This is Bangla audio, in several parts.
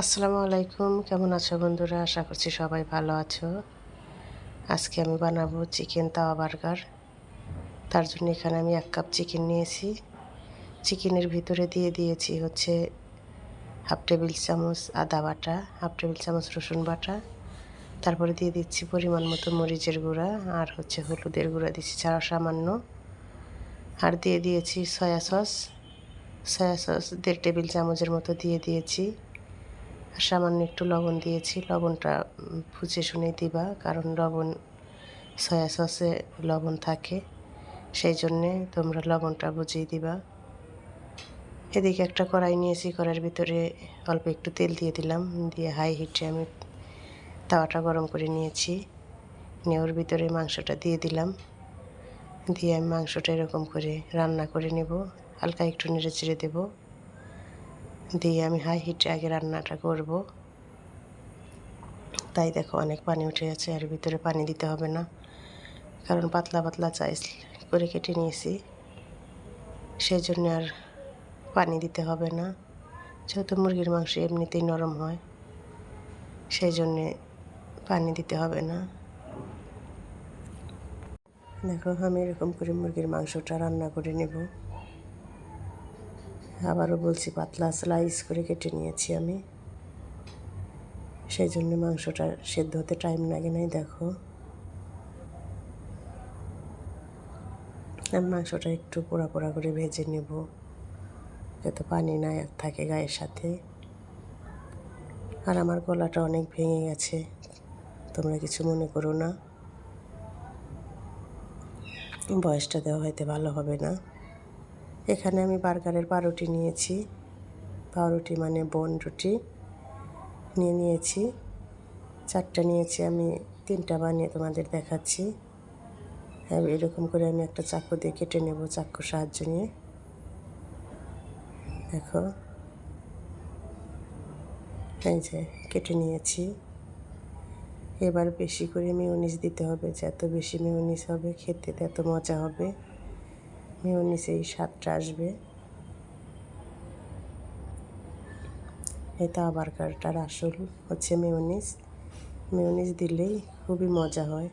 আসসালামু আলাইকুম। কেমন আছো বন্ধুরা? আশা করছি সবাই ভালো আছো। আজকে আমি বানাবো চিকেন তাওয়া বার্গার। তার জন্য এখানে আমি এক কাপ চিকেন নিয়েছি। চিকেনের ভিতরে দিয়ে দিয়েছি হচ্ছে হাফ টেবিল চামচ আদা বাটা, হাফ টেবিল চামচ রসুন বাটা। তারপরে দিয়ে দিচ্ছি পরিমাণ মতো মরিচের গুঁড়া আর হচ্ছে হলুদের গুঁড়া দিচ্ছি ছাড়া সামান্য। আর দিয়ে দিয়েছি সয়া সস। সয়া সস দেড় টেবিল চামচের মতো দিয়ে দিয়েছি। আর সামান্য একটু লবণ দিয়েছি। লবণটা বুঝে শুনে দিবা, কারণ লবণ সয়া সসে লবণ থাকে। সেই জন্যে তোমরা লবণটা বুঝিয়ে দিবা। এদিকে একটা কড়াই নিয়েছি, কড়াইয়ের ভিতরে অল্প একটু তেল দিয়ে দিলাম। দিয়ে হাই হিটে আমি তাওয়াটা গরম করে নিয়েছি। নিয়ে ওর ভিতরে মাংসটা দিয়ে দিলাম। দিয়ে আমি মাংসটা এরকম করে রান্না করে নেব। হালকা একটু নেড়ে চেড়ে দেবো। দিয়ে আমি হাই হিটে আগে রান্নাটা করব। তাই দেখো অনেক পানি উঠে গেছে, আর ভিতরে পানি দিতে হবে না। কারণ পাতলা পাতলা চাইস করে কেটে নিয়েছি। সেই জন্য আর পানি দিতে হবে না। যেহেতু মুরগির মাংস এমনিতেই নরম হয়, সেই জন্যে পানি দিতে হবে না। দেখো আমি এরকম করে মুরগির মাংসটা রান্না করে নেব। আবারও বলছি, পাতলা স্লাইস করে কেটে নিয়েছি আমি। সেই জন্য মাংসটা সেদ্ধ হতে টাইম লাগে নাই, দেখো। মাংসটা একটু পোড়া পোড়া করে ভেজে নেব, যাতে পানি না থাকে গায়ের সাথে। আর আমার গলাটা অনেক ভেঙে গেছে, তোমরা কিছু মনে করো না। বয়সটা দেওয়া হয়তো ভালো হবে না। এখানে আমি বার্গারের পাউরুটি নিয়েছি। পাউরুটি মানে বন রুটি নিয়ে নিয়েছি। চারটা নিয়েছি, আমি তিনটা বানিয়ে তোমাদের দেখাচ্ছি। এরকম করে আমি একটা চাকু দিয়ে কেটে নেব চাকুর সাহায্য নিয়ে। দেখো। এই যে, কেটে নিয়েছি। এবার বেশি করে মিউনিস দিতে হবে যত বেশি মিউনিস হবে, খেতে তত মজা হবে। মিউনিসে এই স্বাদটা আসবে। এটা বার্গারটার আসল, হচ্ছে মেয়নিস মেয়নিস দিলেই খুবই মজা হয়।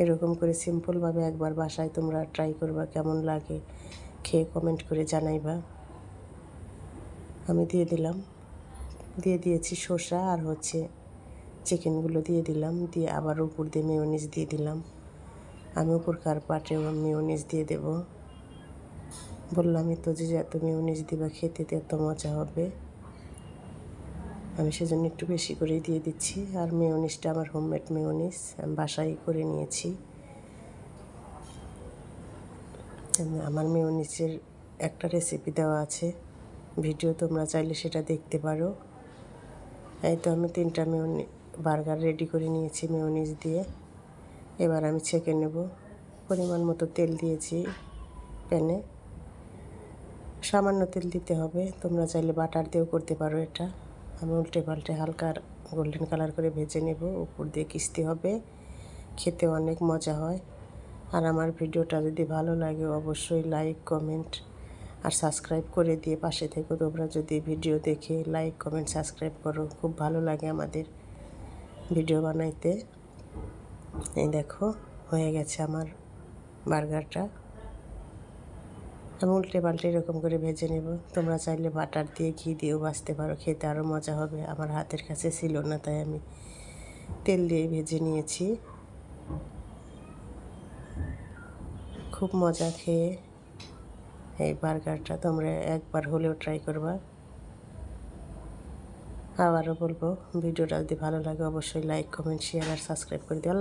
এরকম করে সিম্পলভাবে একবার বাসায় তোমরা ট্রাই করবা, কেমন লাগে খেয়ে কমেন্ট করে জানাইবা। আমি দিয়ে দিলাম। দিয়ে দিয়েছি শসা আর হচ্ছে চিকেনগুলো দিয়ে দিলাম, দিয়ে আবার উপর দিয়ে মেয়নিস দিয়ে দিলাম। আমি উপর কার পাটেও মেয়নিস দিয়ে দেবো। বললামই তো যে এত মিউনিস দিবা খেতে এত মজা হবে। আমি সেজন্য একটু বেশি করে দিয়ে দিচ্ছি। আর মেয়নিসটা আমার হোমমেড মেয়নিস আমি বাসায় করে নিয়েছি। আমার মেয়নিসের একটা রেসিপি দেওয়া আছে। ভিডিও তোমরা চাইলে সেটা দেখতে পারো। এই তো আমি তিনটা মেয়নি, বার্গার রেডি করে নিয়েছি মেয়নিস দিয়ে। এবার আমি ছেঁকে নেব। পরিমাণ মতো তেল দিয়েছি প্যানে। সামান্য তেল দিতে হবে। তোমরা চাইলে বাটার দিয়েও করতে পারো এটা। আমি উল্টে পাল্টে হালকা গোল্ডেন কালার করে ভেজে নেব। উপর দিয়ে কিস্তি হবে। খেতে অনেক মজা হয়। আর আমার ভিডিওটা যদি ভালো লাগে, অবশ্যই লাইক, কমেন্ট আর সাবস্ক্রাইব করে দিয়ে পাশে থেকে। তোমরা যদি ভিডিও দেখে লাইক, কমেন্ট, সাবস্ক্রাইব করো, খুব ভালো লাগে আমাদের ভিডিও বানাইতে। এই দেখো, হয়ে গেছে আমার বার্গারটা। আমি উল্টে পাল্টে এরকম করে ভেজে নেব। তোমরা চাইলে বাটার দিয়ে ঘি দিয়েও বাঁচতে পারো, খেতে আরও মজা হবে। আমার হাতের কাছে ছিল না, তাই আমি তেল দিয়ে ভেজে নিয়েছি। খুব মজা খেয়ে এই বার্গারটা তোমরা একবার হলেও ট্রাই করবা। আবারও বলব, ভিডিওটা যদি ভালো লাগে অবশ্যই লাইক, কমেন্ট, শেয়ার আর সাবস্ক্রাইব করে দিও।